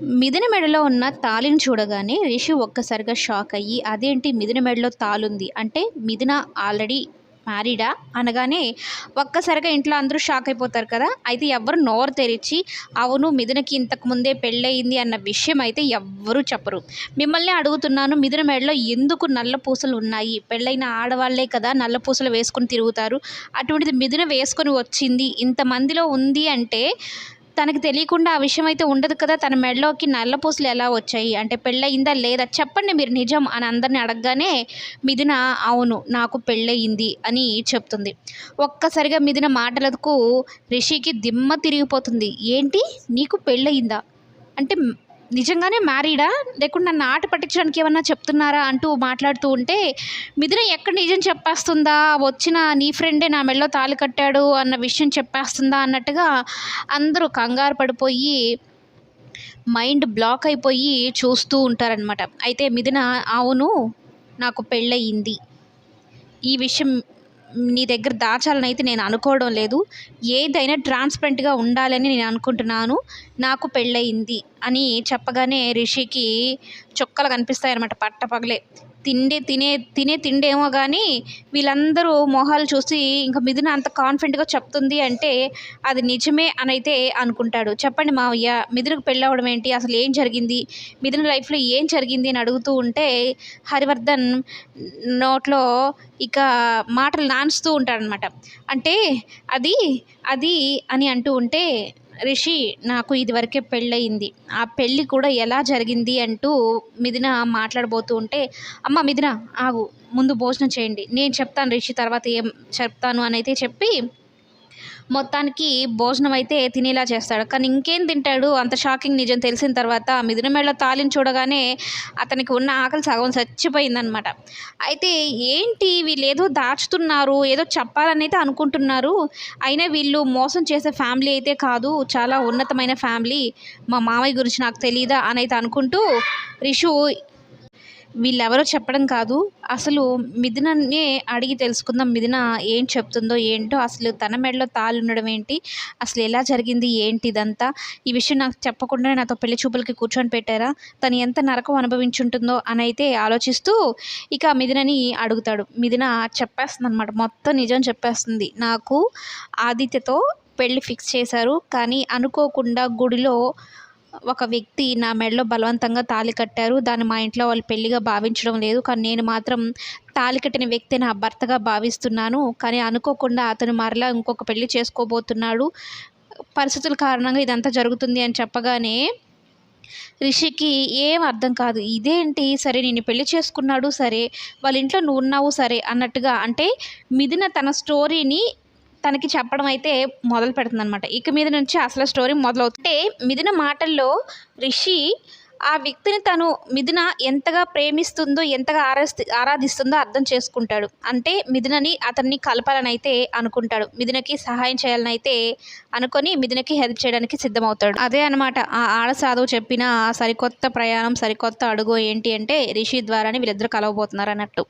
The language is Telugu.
మిదిన మెడలో ఉన్న తాళిని చూడగానే రిషి ఒక్కసారిగా షాక్ అయ్యి అదేంటి మిదిన మెడలో తాలుంది అంటే మిదిన ఆల్రెడీ మ్యారీడా? అనగానే ఒక్కసారిగా ఇంట్లో అందరూ షాక్ అయిపోతారు కదా అయితే ఎవరు నోరు తెరిచి అవును మిథునకి ఇంతకు ముందే పెళ్ళయింది అన్న విషయం అయితే ఎవ్వరూ చెప్పరు. మిమ్మల్ని అడుగుతున్నాను మిథున మెడలో ఎందుకు నల్ల పూసలు ఉన్నాయి? పెళ్ళైన ఆడవాళ్ళే కదా నల్ల పూసలు వేసుకొని తిరుగుతారు. అటువంటిది మిథున వేసుకొని వచ్చింది ఇంతమందిలో ఉంది అంటే తనకు తెలియకుండా ఆ విషయం అయితే ఉండదు కదా. తన మెడలోకి నల్ల పూసలు ఎలా వచ్చాయి? అంటే పెళ్ళయిందా లేదా? చెప్పండి మీరు నిజం అని అందరిని అడగగానే మిథున అవును నాకు పెళ్ళయింది అని చెప్తుంది. ఒక్కసారిగా మిథున మాటలకు రిషికి దిమ్మ తిరిగిపోతుంది. ఏంటి? నీకు పెళ్ళయిందా? అంటే నిజంగానే మ్యారీడా? లేకుంటే నన్ను ఆట పట్టించడానికి ఏమన్నా చెప్తున్నారా? అంటూ మాట్లాడుతూ ఉంటే మిథున ఎక్కడ నిజం చెప్పేస్తుందా? వచ్చిన నీ ఫ్రెండే నా మెడలో తాళి కట్టాడు అన్న విషయం చెప్పేస్తుందా? అన్నట్టుగా అందరూ కంగారు పడిపోయి మైండ్ బ్లాక్ అయిపోయి చూస్తూ ఉంటారనమాట అయితే మిథున అవును నాకు పెళ్ళయింది. ఈ విషయం నీ దగ్గర దాచాలని అయితే నేను అనుకోవడం లేదు. ఏదైనా ట్రాన్స్పరెంట్గా ఉండాలని నేను అనుకుంటున్నాను. నాకు పెళ్ళయింది అని చెప్పగానే రిషికి చుక్కలు కనిపిస్తాయి అనమాట పట్టపగలే. తిండి తినే తినే తిండేమో కానీ వీళ్ళందరూ మొహాలు చూసి ఇంకా మిథున అంత కాన్ఫిడెంట్గా చెప్తుంది అంటే అది నిజమే అని అయితే అనుకుంటాడు. చెప్పండి మావయ్య మిథునకు పెళ్ళి అవ్వడం ఏంటి? అసలు ఏం జరిగింది? మిథున లైఫ్లో ఏం జరిగింది అని అడుగుతూ ఉంటే హరివర్ధన్ నోట్లో ఇక మాటలు నాన్స్తూ ఉంటాడనమాట అంటే అది అది అని అంటూ ఉంటే రిషి నాకు ఇదివరకే పెళ్ళయింది. ఆ పెళ్ళి కూడా ఎలా జరిగింది అంటూ మిథున మాట్లాడబోతూ ఉంటే అమ్మ మిథున ఆగు ముందు భోజనం చేయండి. నేను చెప్తాను రిషి తర్వాత ఏం చెప్తాను అని అయితే చెప్పి మొత్తానికి భోజనం అయితే తినేలా చేస్తాడు. కానీ ఇంకేం తింటాడు? అంత షాకింగ్ నిజం తెలిసిన తర్వాత మిథున మెడలో తాలిని చూడగానే అతనికి ఉన్న ఆకలి సగం చచ్చిపోయిందనమాట అయితే ఏంటి వీళ్ళు ఏదో దాచుతున్నారు ఏదో చెప్పాలని అయితే అనుకుంటున్నారు. అయినా వీళ్ళు మోసం చేసే ఫ్యామిలీ అయితే కాదు చాలా ఉన్నతమైన ఫ్యామిలీ. మా మామయ్య గురించి నాకు తెలియదా అని అయితే అనుకుంటూ రిషు వీళ్ళెవరో చెప్పడం కాదు. అసలు మిథుననే అడిగి తెలుసుకుందాం. మిథున ఏం చెప్తుందో ఏంటో అసలు తన మెడలో తాళ్ళు ఉండడం ఏంటి అసలు ఎలా జరిగింది ఏంటి ఇదంతా? ఈ విషయం నాకు చెప్పకుండా నాతో పెళ్ళి చూపులకి కూర్చొని పెట్టారా? తను ఎంత నరకం అనుభవించుంటుందో అని అయితే ఆలోచిస్తూ ఇక మిథునని అడుగుతాడు. మిథున చెప్పేస్తుంది అనమాట మొత్తం నిజం చెప్పేస్తుంది. నాకు ఆదిత్యతో పెళ్ళి ఫిక్స్ చేశారు. కానీ అనుకోకుండా గుడిలో ఒక వ్యక్తి నా మెడలో బలవంతంగా తాళి కట్టారు. దాన్ని మా ఇంట్లో వాళ్ళు పెళ్ళిగా భావించడం లేదు. కానీ నేను మాత్రం తాళి కట్టిన వ్యక్తి నా భర్తగా భావిస్తున్నాను. కానీ అనుకోకుండా అతను మరలా ఇంకొక పెళ్ళి చేసుకోబోతున్నాడు. పరిస్థితుల కారణంగా ఇదంతా జరుగుతుంది అని చెప్పగానే రిషికి ఏం అర్థం కాదు. ఇదేంటి? సరే నేను పెళ్ళి చేసుకున్నాడు సరే. వాళ్ళ ఇంట్లో నువ్వు ఉన్నావు సరే అన్నట్టుగా అంటే మిథున తన స్టోరీని తనకి చెప్పడం అయితే మొదలు పెడుతుంది అనమాట ఇక మీద నుంచి అసలు స్టోరీ మొదలవుతుంటే మిథున మాటల్లో రిషి ఆ వ్యక్తిని తను మిథున ఎంతగా ప్రేమిస్తుందో ఎంతగా ఆరాధి ఆరాధిస్తుందో అర్థం చేసుకుంటాడు. అంటే మిథునని అతన్ని కలపాలనైతే అనుకుంటాడు. మిథునకి సహాయం చేయాలని అయితే అనుకొని మిథునకి హెల్ప్ చేయడానికి సిద్ధమవుతాడు. అదే అనమాట ఆ ఆడ సాధువు చెప్పిన ఆ సరికొత్త ప్రయాణం సరికొత్త అడుగు ఏంటి అంటే రిషి ద్వారానే వీళ్ళిద్దరు కలవబోతున్నారు అన్నట్టు.